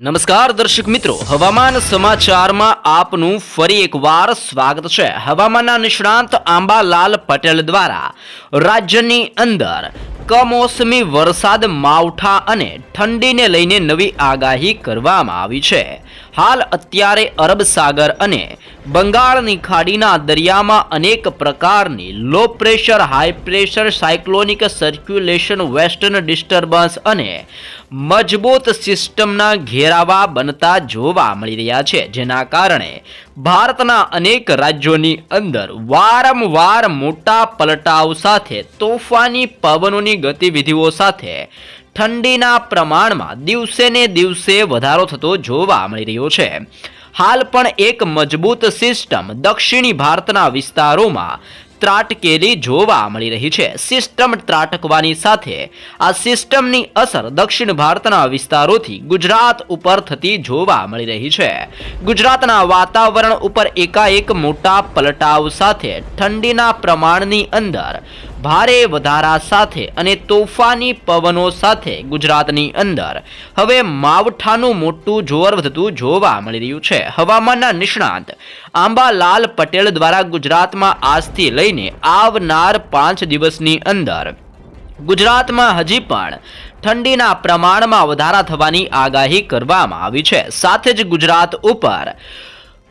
નમસ્કાર દર્શક મિત્રો, હવામાન સમાચારમાં આપનું ફરી એકવાર સ્વાગત છે. હવામાનના નિષ્ણાંત આંબાલાલ પટેલ દ્વારા રાજ્યની અંદર કમોસમી વરસાદ માવઠા અને ઠંડીને લઈને નવી આગાહી કરવામાં આવી છે. હાલ અત્યારે અરબ સાગર અને બંગાળની ખાડીના દરિયામાં અનેક પ્રકારની low pressure high pressure cyclonic circulation western disturbance અને મજબૂત સિસ્ટમના ઘેરાવા બનતા જોવા મળી રહ્યા છે, જેના કારણે ભારતના અનેક રાજ્યોની અંદર વારંવાર મોટા પલટાવ સાથે, તોફાની પવનોની ગતિવિધિઓ સાથે ઠંડીના પ્રમાણમાં દિવસે ને દિવસે વધારો થતો જોવા મળી રહ્યો છે. હાલ પણ એક મજબૂત સિસ્ટમ દક્ષિણી ભારતના વિસ્તારોમાં ત્રાટકેલી જોવા મળી રહી છે. સિસ્ટમ ત્રાટકવાની સાથે આ સિસ્ટમની અસર દક્ષિણ ભારતના વિસ્તારોથી ગુજરાત ઉપર થતી જોવા મળી રહી છે. ગુજરાતના વાતાવરણ ઉપર એકાએક મોટા પલટાવ સાથે ઠંડીના પ્રમાણની અંદર ભારે વધારા સાથે અને તોફાની પવનો સાથે ગુજરાતની અંદર. હવે માવઠાનું મોટું જોર વધતું જોવા મળી રહ્યું છે. હવામાનના નિષ્ણાંત આંબાલાલ પટેલ દ્વારા ગુજરાતમાં આજથી લઈને આવનાર પાંચ દિવસની અંદર ગુજરાતમાં હજી પણ ઠંડીના પ્રમાણમાં વધારા થવાની આગાહી કરવામાં આવી છે. સાથે જ ગુજરાત ઉપર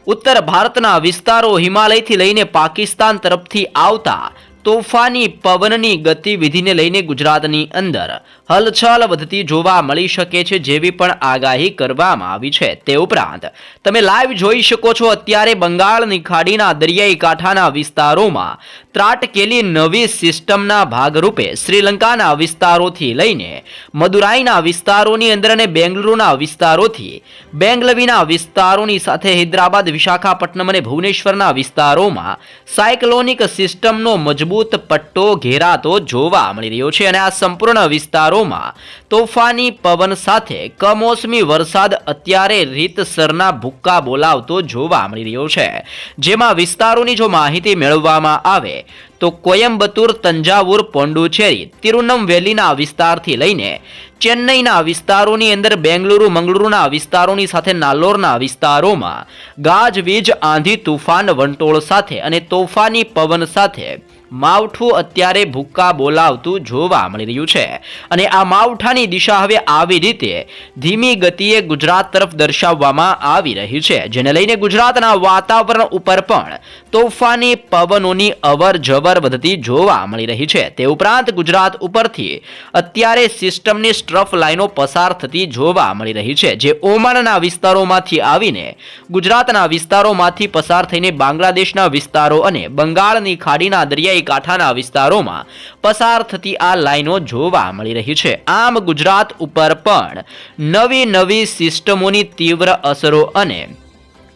ઉત્તર ભારતના વિસ્તારો હિમાલયથી લઈને પાકિસ્તાન તરફથી આવતા તોફાની પવનની ગતિવિધિને લઈને ગુજરાતની અંદર હલચલ વધતી જોવા મળી શકે છે જેવી પણ આગાહી કરવામાં આવી છે તે ઉપરાંત તમે લાઈવ જોઈ શકો છો અત્યારે બંગાળની ખાડીના દરિયાઈ કાંઠાના વિસ્તારોમાં ત્રાટકેલી નવી સિસ્ટમના ભાગરૂપે શ્રીલંકાના વિસ્તારોથી લઈને મદુરાઈના વિસ્તારોની અંદર અને બેંગલુરુના વિસ્તારોથી બેંગલવીના વિસ્તારોની સાથે હૈદરાબાદ, વિશાખાપટ્ટનમ અને ભુવનેશ્વરના વિસ્તારોમાં સાયક્લોનિક સિસ્ટમનો મજબૂત પટ્ટો ઘેરાતો જોવા મળી રહ્યો છે અને આ સંપૂર્ણ વિસ્તારોમાં તોફાની પવન સાથે કમોસમી વરસાદ અત્યારે રીતસરના ભૂક્કા બોલાવતો જોવા મળી રહ્યો છે. જેમાં વિસ્તારોની જો માહિતી મેળવવામાં આવે, તો કોયમ્બતુર તંજાવુર, પોંડુચેરી તિરુનમવેલીના વિસ્તારથી લઈને ચેન્નઈના વિસ્તારોની અંદર, બેંગલુરુ, મંગળુરુના વિસ્તારોની સાથે, નાલોરના વિસ્તારોમાં ગાજવીજ, આંધી તુફાન, વંટોળ સાથે અને તોફાની પવન સાથે માવઠું અત્યારે ભૂક્કા બોલાવતું જોવા મળી રહ્યું છે. અને આ માવઠાની દિશા હવે આવી રીતે ધીમી ગતિએ ગુજરાત તરફ દર્શાવવામાં આવી રહી છે. જેને લઈને ગુજરાતના વાતાવરણ ઉપર પણ તોફાની પવનોની અવર જવર વધતી જોવા મળી રહી છે. તે ઉપરાંત ગુજરાત ઉપરથી અત્યારે સિસ્ટમની સ્ટ્રફ લાઇનો પસાર થતી જોવા મળી રહી છે. જે ઓમાનના વિસ્તારોમાંથી આવીને ગુજરાતના વિસ્તારોમાંથી પસાર થઈને બાંગ્લાદેશના વિસ્તારો અને બંગાળની ખાડીના દરિયાઈ કાંઠાના વિસ્તારોમાં પસાર થતી આ લાઈનો જોવા મળી રહી છે. આમ ગુજરાત ઉપર પણ નવી નવી સિસ્ટમોની તીવ્ર અસરો અને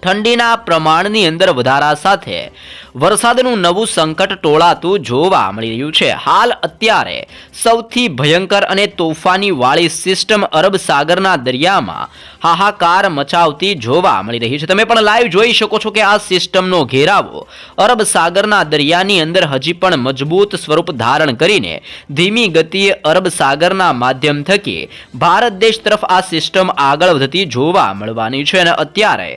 ઠંડીના પ્રમાણની અંદર વધારા સાથે વરસાદનું નવું સંકટ ટોળાતું જોવા મળી રહ્યું છે. હાલ અત્યારે સૌથી ભયંકર અને તોફાની વાળી સિસ્ટમ અરબ સાગરના દરિયામાં હાહાકાર મચાવતી જોવા મળી રહી છે. તમે પણ લાઈવ જોઈ શકો છો કે આ સિસ્ટમનો ઘેરાવો અરબ સાગરના દરિયાની અંદર હજી પણ મજબૂત સ્વરૂપ ધારણ કરીને ધીમી ગતિએ અરબ સાગરના માધ્યમ થકી ભારત દેશ તરફ આ સિસ્ટમ આગળ વધતી જોવા મળવાની છે અને અત્યારે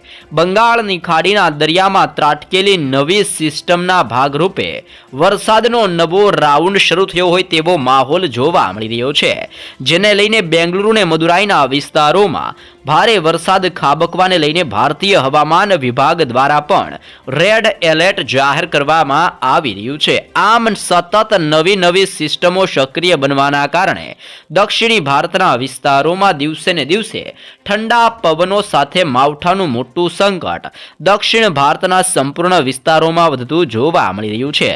બંગાળની ખાડીના દરિયામાં ત્રાટકેલી નવી સિસ્ટમના ભાગરૂપે વરસાદનો નવો રાઉન્ડ શરૂ થયો હોય તેવો માહોલ જોવા મળી રહ્યો છે, જેને લઈને બેંગલુરુ અને મદુરાઈના વિસ્તારોમાં ભારે વરસાદ ખાબકવાને લઈને ભારતીય હવામાન વિભાગ દ્વારા પણ રેડ એલર્ટ જાહેર કરવામાં આવી રહ્યું છે. આમ સતત નવી નવી સિસ્ટમો સક્રિય બનવાના કારણે દક્ષિણી ભારતના વિસ્તારોમાં દિવસે ને દિવસે ઠંડા પવનો સાથે માવઠાનું મોટું સંકટ દક્ષિણ ભારતના સંપૂર્ણ વિસ્તારોમાં વધતું જોવા મળી રહ્યું છે.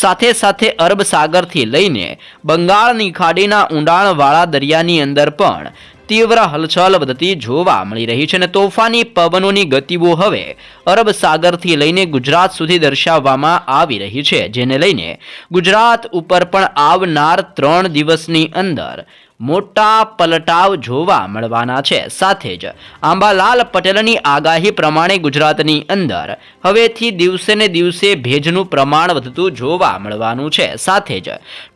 સાથે સાથે અરબ સાગરથી લઈને બંગાળની ખાડીના ઊંડાણવાળા દરિયાની અંદર પણ તીવ્ર હલચલ વધતી જોવા મળી રહી છે અને તોફાની પવનોની ગતિઓ હવે અરબ સાગરથી લઈને ગુજરાત સુધી દર્શાવવામાં આવી રહી છે, જેને લઈને ગુજરાત ઉપર પણ આવનાર ત્રણ દિવસની અંદર મોટા પલટાવ જોવા મળવાના છે. સાથે જ આંબાલાલ પટેલની આગાહી પ્રમાણે ગુજરાતની અંદર હવેથી દિવસે ને દિવસે ભેજનું પ્રમાણ વધતું જોવા મળવાનું છે. સાથે જ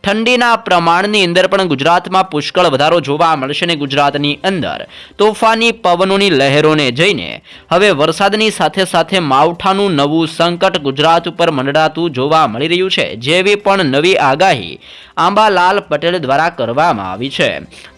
ઠંડીના પ્રમાણની અંદર પણ ગુજરાતમાં પુષ્કળ વધારો જોવા મળશે ને ગુજરાતની અંદર. તોફાની પવનોની લહેરોને જઈને હવે વરસાદની સાથે સાથે માવઠાનું નવું સંકટ ગુજરાત ઉપર મંડળાતું જોવા મળી રહ્યું છે. જેવી પણ નવી આગાહી આંબાલાલ પટેલ દ્વારા કરવામાં આવી છે.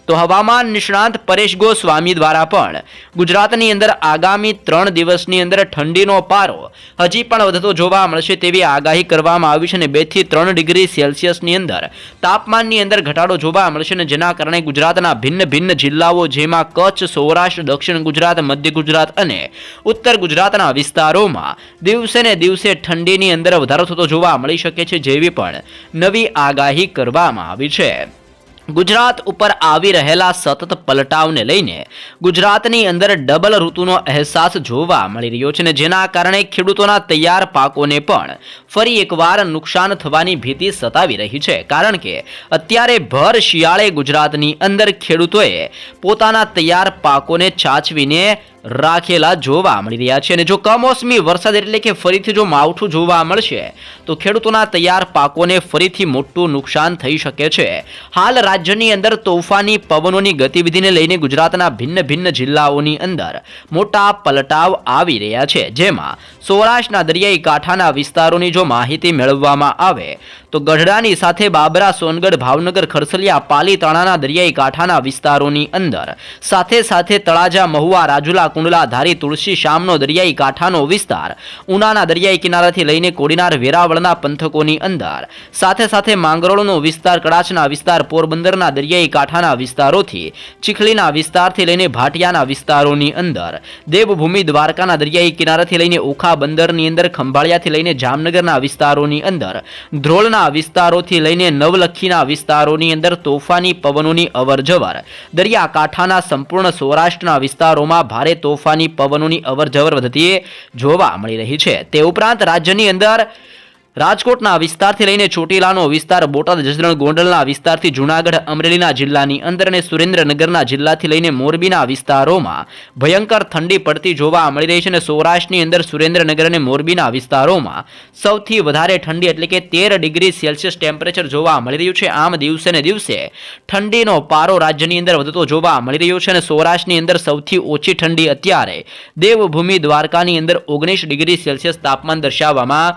તો હવામાન નિષ્ણાંત પરેશ ગોસ્વામી દ્વારા પણ ગુજરાતની અંદર આગામી ત્રણ દિવસની અંદર ઠંડીનો પારો હજી પણ વધતો જોવા મળશે તેવી આગાહી કરવામાં આવી છે અને બેથી ત્રણ ડિગ્રી સેલ્સિયસની અંદર તાપમાનની અંદર ઘટાડો જોવા મળશે અને જેના કારણે ગુજરાતના ભિન્ન ભિન્ન જિલ્લાઓ જેમાં કચ્છ, સૌરાષ્ટ્ર, દક્ષિણ ગુજરાત, મધ્ય ગુજરાત અને ઉત્તર ગુજરાતના વિસ્તારોમાં દિવસે ને દિવસે ઠંડીની અંદર વધારો થતો જોવા મળી શકે છે જેવી પણ નવી આગાહી કરવામાં આવી છે. ગુજરાત ઉપર આવી રહેલા સતત પલટાવને લઈને ગુજરાતની અંદર ડબલ ઋતુનો અહેસાસ જોવા મળી રહ્યો છે અને જેના કારણે ખેડૂતોના તૈયાર પાકોને પણ ફરી એકવાર નુકસાન થવાની ભીતિ સતાવી રહી છે. કારણ કે અત્યારે ભર શિયાળે ગુજરાતની અંદર ખેડૂતોએ પોતાના તૈયાર પાકોને ચાચવીને રાખેલા જોવા મળી રહ્યા છે અને જો કમોસમી વરસાદ એટલે કે ફરીથી જો માવઠું જોવા મળશે, તો ખેડૂતોના તૈયાર પાકોને ફરીથી મોટું નુકસાન થઈ શકે છે. હાલ રાજ્યની અંદર તોફાની પવનોની ગતિવિધિને લઈને ગુજરાતના ભિન્ન ભિન્ન જિલ્લાઓની અંદર મોટા પલટાવ આવી રહ્યા છે, જેમાં સૌરાષ્ટ્રના દરિયાઈ કાંઠાના વિસ્તારોની જો માહિતી મેળવવામાં આવે, તો ગઢડાની સાથે બાબરા, સોનગઢ, ભાવનગર, ખરસલિયા પાલીતાણાના દરિયાઈ કાંઠાના વિસ્તારોની અંદર સાથે સાથે તળાજા, મહુવા, રાજુલા, કુંડલા, ધારી, તુલસી, શામનો દરિયાઈ કાંઠાનો વિસ્તાર, ઉનાના દરિયાઈ કિનારાથી લઈને કોડીનાર, વેરાવળના પંથકોની અંદર સાથે સાથે માંગરોળનો વિસ્તાર, કડાચના વિસ્તાર, પોરબંદરના દરિયાઈ કાંઠાના વિસ્તારોથી ચીખલીના વિસ્તારથી લઈને ભાટિયાના વિસ્તારોની અંદર દેવભૂમિ દ્વારકાના દરિયાઈ કિનારાથી લઈને ઓખા બંદરની અંદર ખંભાળિયાથી લઈને જામનગરના વિસ્તારોની અંદર, ધ્રોળના વિસ્તારોથી લઈને નવલખીના વિસ્તારોની અંદર તોફાની પવનોની અવરજવર, દરિયાકાંઠાના સંપૂર્ણ સૌરાષ્ટ્રના વિસ્તારોમાં ભારે તોફાની પવનોની અવરજવર વધતી જોવા મળી રહી છે. તે ઉપરાંત રાજ્યની અંદર રાજકોટના વિસ્તારથી લઈને ચોટીલાનો વિસ્તાર, બોટાદ, જસદણ, ગોંડલના વિસ્તારથી જૂનાગઢ, અમરેલીના જિલ્લાની અંદર અને સુરેન્દ્રનગરના જિલ્લાથી લઈને મોરબીના વિસ્તારોમાં ભયંકર ઠંડી પડતી જોવા મળી રહી છે અને સૌરાષ્ટ્રની અંદર સુરેન્દ્રનગર અને મોરબીના વિસ્તારોમાં સૌથી વધારે ઠંડી એટલે કે તેર ડિગ્રી સેલ્સિયસ ટેમ્પરેચર જોવા મળી રહ્યું છે. આમ દિવસે ને દિવસે ઠંડીનો પારો રાજ્યની અંદર વધતો જોવા મળી રહ્યો છે અને સૌરાષ્ટ્રની અંદર સૌથી ઓછી ઠંડી અત્યારે દેવભૂમિ દ્વારકાની અંદર ઓગણીસ ડિગ્રી સેલ્સિયસ તાપમાન દર્શાવવામાં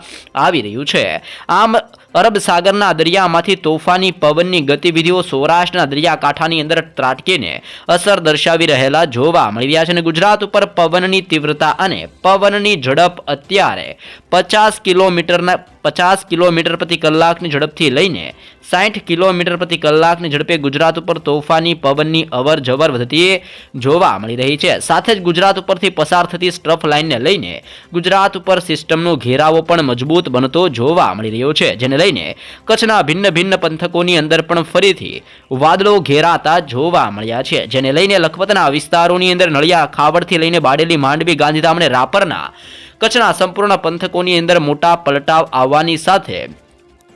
આવી રહ્યું છે. આમ, અરબ સાગરના દરિયામાંથી તોફાની પવનની ગતિવિધિઓ સૌરાષ્ટ્રના દરિયાકાંઠાની અંદર ત્રાટકીને અસર દર્શાવી રહેલા જોવા મળી રહ્યા છે અને ગુજરાત ઉપર પવનની તીવ્રતા અને પવનની ઝડપ અત્યારે પચાસ કિલોમીટરના, પચાસ કિલોમીટર પ્રતિ કલાકની ઝડપથી લઈને સાઠ કિલોમીટર પ્રતિ કલાકની ઝડપે ગુજરાત ઉપર તોફાની, પવનની અવર જવર વધતી જોવા મળી રહી છે. સાથે જ ગુજરાત ઉપરથી પસાર થતી સ્ટ્રફ લાઇનને લઈને ગુજરાત ઉપર સિસ્ટમનો ઘેરાવો પણ મજબૂત બનતો જોવા મળી રહ્યો છે, જેને લઈને કચ્છના ભિન્ન ભિન્ન પંથકોની અંદર પણ ફરીથી વાદળો ઘેરાતા જોવા મળ્યા છે, જેને લઈને લખપતના વિસ્તારોની અંદર નળિયા ખાવડથી લઈને બાડેલી, માંડવી ગાંધીધામ અને રાપરના કચ્છના સંપૂર્ણ પંથકોની અંદર મોટા પલટાવ આવવાની સાથે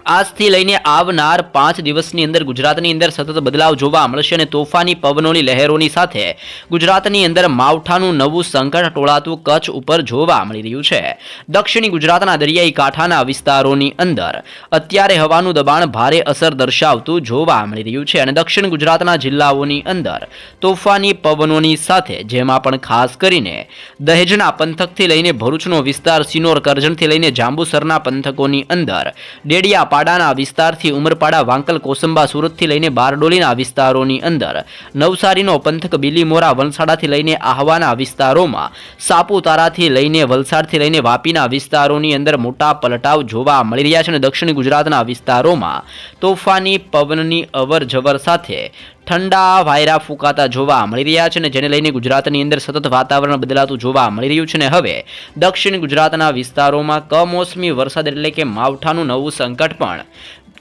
આજથી લઈને આવનાર પાંચ દિવસની અંદર ગુજરાતની અંદર સતત બદલાવ જોવા મળશે અને તોફાની પવનોની લહેરોની સાથે ગુજરાતની અંદર માવઠાનું નવું સંકટ ટોળાતું કચ્છ ઉપર જોવા મળી રહ્યું છે. દક્ષિણી ગુજરાતના દરિયાઈ કાંઠાના વિસ્તારોની અંદર અત્યારે હવાનું દબાણ ભારે અસર દર્શાવતું જોવા મળી રહ્યું છે અને દક્ષિણ ગુજરાતના જિલ્લાઓની અંદર તોફાની પવનોની સાથે જેમાં પણ ખાસ કરીને દહેજના પંથકથી લઈને ભરૂચનો વિસ્તાર, સિનોર, કરજણથી લઈને જાંબુસરના પંથકોની અંદર ડેડિયા પાડાના વિસ્તારથી ઉમરપાડા, વાંકલ, કોસંબા સુરતથી લઈને બારડોલીના વિસ્તારોની અંદર નવસારીનો પંથક બીલીમોરા વલસાડાથી લઈને આહવાના વિસ્તારોમાં સાપુતારાથી લઈને વલસાડથી લઈને વાપીના વિસ્તારોની અંદર મોટા પલટાવ જોવા મળી રહ્યા છે અને દક્ષિણ ગુજરાતના વિસ્તારોમાં તોફાની, પવનની અવર સાથે ઠંડા વાયરા ફૂંકાતા જોવા મળી રહ્યા છે અને જેને લઈને ગુજરાતની અંદર સતત વાતાવરણ બદલાતું જોવા મળી રહ્યું છે ને હવે દક્ષિણ ગુજરાતના વિસ્તારોમાં કમોસમી વરસાદ એટલે કે માવઠાનું નવું સંકટ પણ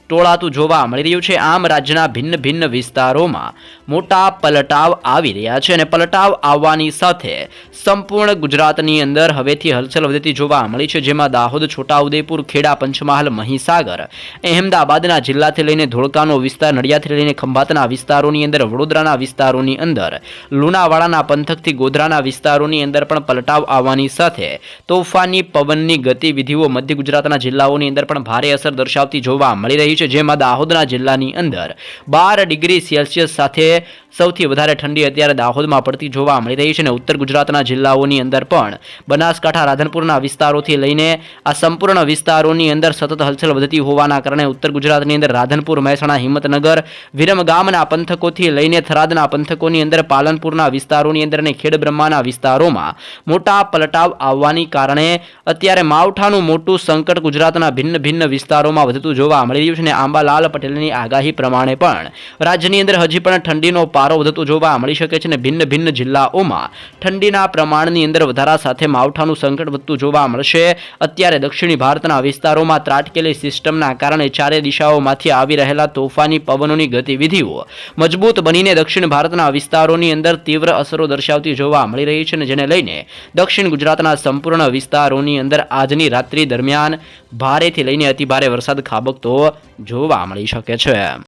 ટોળાતું જોવા મળી રહ્યું છે. આમ રાજ્યના ભિન્ન ભિન્ન વિસ્તારોમાં મોટા પલટાવ આવી રહ્યા છે અને પલટાવ આવવાની સાથે સંપૂર્ણ ગુજરાતની અંદર હવેથી હલચલ વધતી જોવા મળી છે. જેમાં દાહોદ, છોટાઉદેપુર, ખેડા, પંચમહાલ, મહીસાગર, અહેમદાબાદના જિલ્લાથી લઈને ધોળકાનો વિસ્તાર નડિયાથી લઈને ખંભાતના વિસ્તારોની અંદર, વડોદરાના વિસ્તારોની અંદર, લુણાવાડાના પંથકથી ગોધરાના વિસ્તારોની અંદર પણ પલટાવ આવવાની સાથે તોફાની પવનની ગતિવિધિઓ મધ્ય ગુજરાતના જિલ્લાઓની અંદર પણ ભારે અસર દર્શાવતી જોવા મળી છે, જેમાં દાહોદના જિલ્લાની અંદર બાર ડિગ્રી સેલ્સિયસ સાથે સૌથી વધારે ઠંડી અત્યારે દાહોદમાં પડતી જોવા મળી રહી છે અને ઉત્તર ગુજરાતના જિલ્લાઓની અંદર પણ બનાસકાંઠા, રાધનપુરના વિસ્તારોથી લઈને આ સંપૂર્ણ વિસ્તારોની અંદર સતત હલચલ વધતી હોવાના કારણે ઉત્તર ગુજરાતની અંદર રાધનપુર, મહેસાણા, હિંમતનગર, વિરમગામના પંથકોથી લઈને થરાદના પંથકોની અંદર પાલનપુરના વિસ્તારોની અંદર અને ખેડબ્રહ્માના વિસ્તારોમાં મોટા પલટાવ આવવાની કારણે અત્યારે માવઠાનું મોટું સંકટ ગુજરાતના ભિન્ન ભિન્ન વિસ્તારોમાં વધતું જોવા મળી રહ્યું છે અને આંબાલાલ પટેલની આગાહી પ્રમાણે પણ રાજ્યની અંદર હજી પણ ઠંડીનો પારો વધતો જોવા મળી શકે છે અને ભિન્ન ભિન્ન જિલ્લાઓમાં ઠંડીના પ્રમાણની અંદર વધારા સાથે માવઠાનું સંકટ વધતું જોવા મળશે. અત્યારે દક્ષિણી ભારતના વિસ્તારોમાં ત્રાટકેલી સિસ્ટમના કારણે ચારે દિશાઓમાંથી આવી રહેલા તોફાની પવનોની ગતિવિધિઓ મજબૂત બનીને દક્ષિણ ભારતના વિસ્તારોની અંદર તીવ્ર અસરો દર્શાવતી જોવા મળી રહી છે અને જેને લઈને દક્ષિણ ગુજરાતના સંપૂર્ણ વિસ્તારોની અંદર આજની રાત્રિ દરમિયાન ભારેથી લઈને અતિભારે વરસાદ ખાબકતો જોવા મળી શકે છે.